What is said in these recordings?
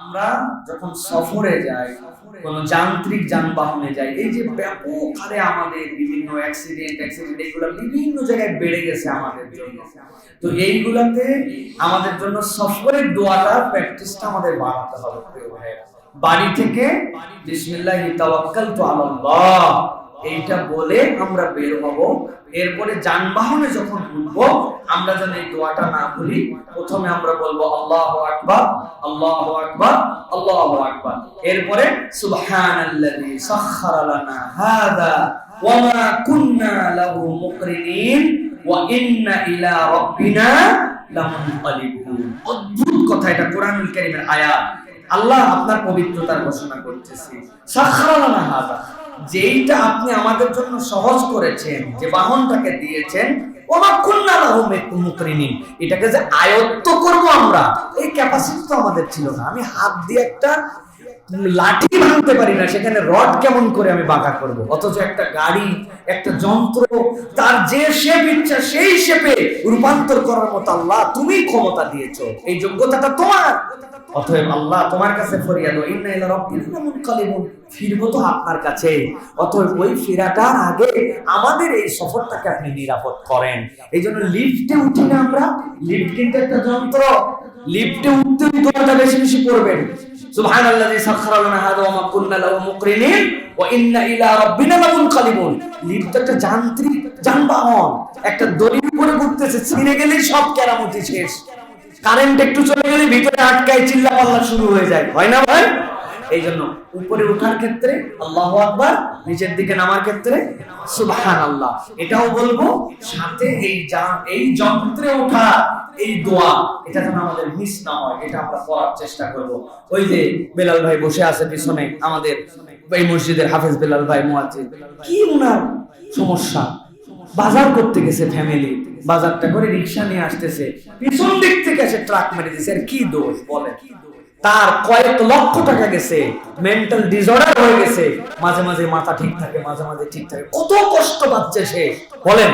আমরা যখন সফরে যাই, কোন যান্ত্রিক যানবাহনে যাই, এই যে ব্যাপক হারে আমাদের বিভিন্ন অ্যাক্সিডেন্ট অ্যাক্সিডেন্ট এগুলো বিভিন্ন জায়গায় বেড়ে গেছে আমাদের জন্য তো এইগুলাতে আমাদের জন্য সফরের দোয়াটা প্র্যাকটিসটা আমাদের বাড়াতে হবে। বাড়ি থেকে, বিসমিল্লাহি তাওয়াক্কালতু আলাল্লাহ এইটা বলে আমরা বের হব। এরপরে যানবাহনে যখন উঠবো, আমরা যেন এই দোয়াটা না ভুলি, প্রথমে আমরা বলব, আল্লাহু আকবার আল্লাহু আকবার আল্লাহু আকবার। এরপরে কুন্না লাহু মুকরিনিন ওয়া ইন্না ইলা রাব্বিনা লামুনকালিবুন অদ্ভুত কথা এটা কোরআনুল কারীমের আয়াত। আল্লাহ আপনার পবিত্রতার ঘোষণা করতেছি। সাখখারা যেইটা আপনি আমাদের জন্য সহজ করেছেন, যে বাহনটাকে দিয়েছেন এটাকে যে আয়ত্ত করব আমরা, এই ক্যাপাসিটি তো আমাদের ছিল না। আমি হাত দিয়ে একটা লাঠি ভাঙতে পারি না, সেখানে রড কেমন করে আমি বাঁকা করব? অথচ একটা গাড়ি, একটা যন্ত্র, তার যে শেপ ইচ্ছা, সেই শেপে রূপান্তর করার মতো আল্লাহ তুমি ক্ষমতা এই যোগ্যতাটা তোমার। অতএব আল্লাহ তোমার কাছে ফরিয়াদ ইন্না ইলা ফিরবো তো আপনার কাছে। অতএব ওই ফেরাটার আগে আমাদের এই সফরটাকে আপনি নিরাপদ করেন। এই জন্য লিফটে উঠি না আমরা, লিফট কিন্তু একটা যন্ত্র। লিফটে উঠতে দোয়াটা বেশি বেশি পড়বেন সুবহানাল্লাযী লানা হাযা ওয়া মা কুন্না লাহু মুকরিনিন ওয়া ইন্না ইলা রাব্বিনা লামুনকালিবুন। লিফট একটা যান্ত্রিক যানবাহন, একটা দড়ির উপরে ঘুরতেছে, ছিঁড়ে সব কেরামতি শেষ। কারেন্ট একটু চলে গেলে ভিতরে আটকায় চিল্লা পাল্লা শুরু হয়ে যায়। হয় না ভাই? এই জন্য উপরে ওঠার ক্ষেত্রে আল্লাহ আকবার, নিচের দিকে নামার ক্ষেত্রে সুবহান আল্লাহ এটাও বলব, সাথে এই এই যন্ত্রে ওঠা এই দোয়া, এটা যেন আমাদের মিস না হয়, এটা আমরা করার চেষ্টা করব। ওই যে বেলাল ভাই বসে আছে পিছনে, আমাদের এই মসজিদের হাফেজ বেলাল ভাই মুয়াজ্জিন। কি উনার সমস্যা? বাজার করতে গেছে ফ্যামিলি বাজারটা করে রিক্সা নিয়ে আসতেছে। পিছন দিক থেকে এসে ট্রাক মেরে দিছে। আর কি দোষ? বলে তার কয়েক লক্ষ টাকা গেছে মেন্টাল ডিসঅর্ডার হয়ে গেছে, মাঝে মাঝে মাথা ঠিক থাকে, মাঝে মাঝে ঠিক থাকে। কত কষ্ট পাচ্ছে সে। বলেন,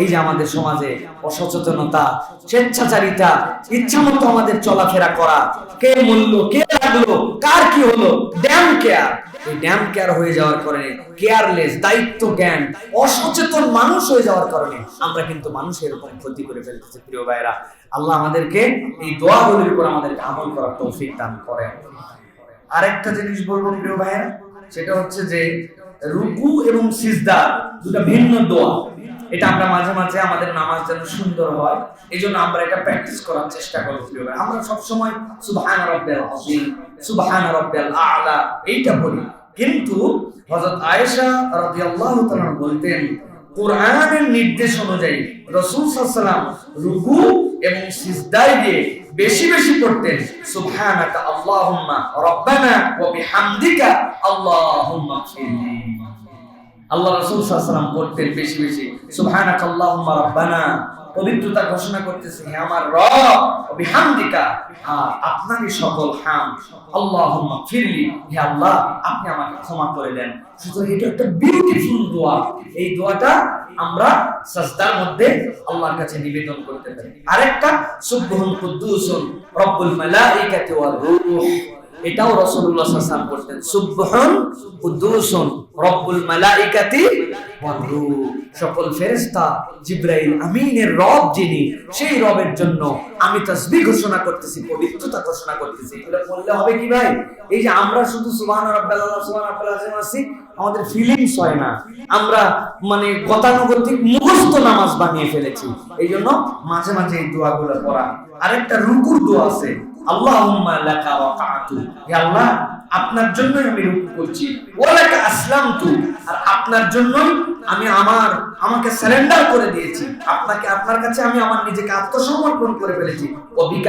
এই যে আমাদের সমাজে অসচেতনতা, স্বেচ্ছাচারিতা ইচ্ছা মতো আমাদের চলাফেরা করা, কে মূল্য, কে লাগল, কার কি হলো ড্যাম কেয়ার এই ড্যাম কেয়ার হয়ে যাওয়ার কারণে কেয়ারলেস দায়িত্ব জ্ঞান অসচেতন মানুষ হয়ে যাওয়ার কারণে আমরা কিন্তু মানুষের উপরে ক্ষতি করে ফেলতেছি, প্রিয় ভাইরা আল্লাহ আমাদেরকে এই দোয়াগুলির উপর আমাদেরকে আমল করার তৌফিক দান করে আরেকটা জিনিস বলব, প্রিয় ভাইরা সেটা হচ্ছে যে রুকু এবং সিজদা দুটা ভিন্ন দোয়া। এটা আমরা মাঝে মাঝে আমাদের নামাজ যেন সুন্দর হয় এই জন্য আমরা এটা প্র্যাকটিস করার চেষ্টা করব আমরা সবসময় সুবহান রাব্বিয়াল আযীম, সুবহান রাব্বিয়াল আ'লা, এইটা বলি। কিন্তু হযরত আয়েশা রাদিয়াল্লাহু তাআলা বলতেন, কোরআনের নির্দেশ অনুযায়ী রাসূল ওয়াসাল্লাম রুকু এবং সিজদায় গিয়ে বেশি বেশি পড়তেন, সুবহানাকা আল্লাহুম্মা রাব্বানা ওয়া বিহামদিকা আল্লাহুম্মা ফিরলি আল্লাহ রাসূল সাল্লাল্লাহু ওয়াসাল্লাম বেশি বেশি। সুবহানাকা আল্লাহুম্মা রাব্বানা। পবিত্রতা ঘোষণা করতেছে, হে আমার রব বিহামদিকা। আপনারই সকল হাম, আল্লাহুম্মা ফিরলি হে আল্লাহ, আপনি আমাকে ক্ষমা করে দেন। সুতরাং এটা একটা বিউটিফুল দোয়া। এই দোয়াটা আমরা সাজদার মধ্যে আল্লাহর কাছে নিবেদন করতে পারি। আরেকটা সুবহুন কুদ্দুসুন রব্বুল মালাইকাতি ওয়ার রূহ। এটাও আলাইহি ওয়াসাল্লাম করতেন সুবহুন কুদ্দুসুন রব্বুল মালাইকাতি সকল ফেরেশতা জিবরাইল আমিনের রব যিনি, সেই রবের জন্য আমি তাসবিহ ঘোষণা করতেছি, পবিত্রতা ঘোষণা করতেছি। এগুলো বললে হবে কি ভাই? এই যে আমরা শুধু সুবহান রাব্বাল আলা সুবহান রাব্বাল আছি, আমাদের ফিলিংস হয় না। আমরা মানে গতানুগতিক মুখস্থ নামাজ বানিয়ে ফেলেছি। এই জন্য মাঝে মাঝে এই দোয়াগুলো পড়া। আরেকটা রুকুর দোয়া আছে। আল্লাহুম্মা লাকা হে আল্লাহ, আপনার জন্যই আমি রুকু করছি। ওয়ালাকা আসলামতু। আর আপনার জন্যই আমি আমার, আমাকে সারেন্ডার করে দিয়েছি। আপনাকে, আপনার কাছে আমি আমার নিজেকে আত্মসমর্পণ করে ফেলেছি।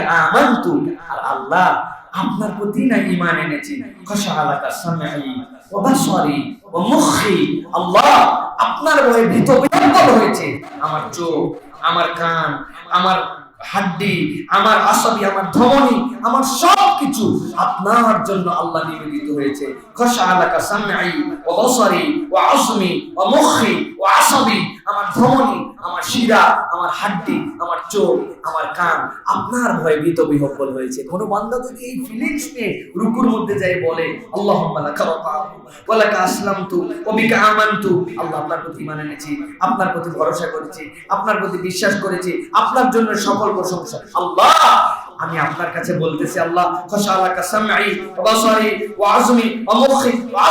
আমানতু। আর আল্লাহ, আপনার প্রতি না ঈমান এনেছি। খশাআলাকা সামঈ ওয়া বাসারি ওয়া মুখি। আল্লাহ, আপনার ভয়ে ভীত বিহ্বল হয়েছে আমার চোখ, আমার কান, আমার হাড্ডি, আমার আসাবি আমার ধমনী, আমার সব কিছু আপনার জন্য আল্লাহ নিবেদিত হয়েছে। খসা আলাকা সামআই ওয়া বসরি ওয়া আজমি ওয়া মুখি ওয়া আসাবি আমার ধমনী আমার শিরা, আমার হাড্ডি, আমার চোখ, আমার কান, আপনার ভয়ে ভীত বিহব্বল হয়েছে। কোনো বান্দা যদি এই ফিলিংস নিয়ে রুকুর মধ্যে যাই বলে, আল্লাহুম্মা লাকা ওয়াকাতু ওয়া লাকা আসলামতু, ওয়া আমানতু, আল্লাহ আপনার প্রতি আপনার প্রতি ভরসা করেছি, আপনার প্রতি বিশ্বাস করেছি, আপনার জন্য সকল প্রশংসা। আল্লাহ, আমি আপনার কাছে বলতেছি, আল্লাহ খশালাকা বাসারি ওয়া আজমি ওয়া মুখি ওয়া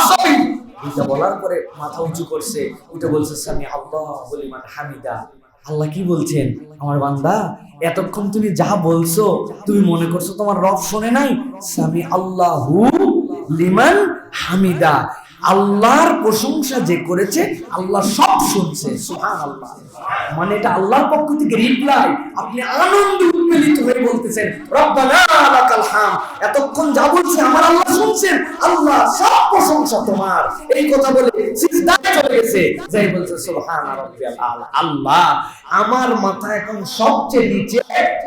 এটা বলার পরে মাথা উঁচু করছে, উঠে বলছে সামি আল্লাহ হামিদা। আল্লাহ কি বলছেন? আমার বান্দা, এতক্ষণ তুমি যা বলছো, তুমি মনে করছ তোমার রব শোনে নাই? স্বামী আল্লাহু লিমান হামিদা। আল্লাহর প্রশংসা যে করেছে, আল্লাহ সব শুনছে। সুবহানাল্লাহ। মানে এটা আল্লাহর পক্ষ থেকে রিপ্লাই আপনি আনন্দ উদ্বেলিত হয়ে বলতেছেন, রব্বানা হাম এতক্ষণ যা বলছে, আমার আল্লাহ শুনছেন। আল্লাহ সব প্রশংসা তোমার। এই কথা বলে সিজদায় চলে গেছে। যাই বলছে সুবহান আল্লাহ, আমার মাথা এখন সবচেয়ে নিচে,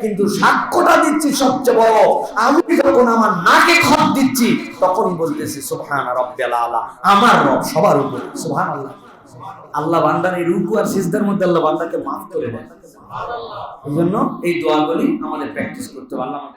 কিন্তু সাক্ষ্যটা দিচ্ছি সবচেয়ে বড়। আমি যখন আমার নাকে খত দিচ্ছি তখন বলতেছি সুবহান রাব্বিয়াল আলা আমার রব সবার উপরে, সুবহানাল্লাহ। আল্লাহ বান্দার এই রুকু আর সিজদার মধ্যে আল্লাহ বান্দাকে মাফ করে দেয় এই জন্য এই দোয়াগুলি আমাদের প্র্যাকটিস করতে পারলাম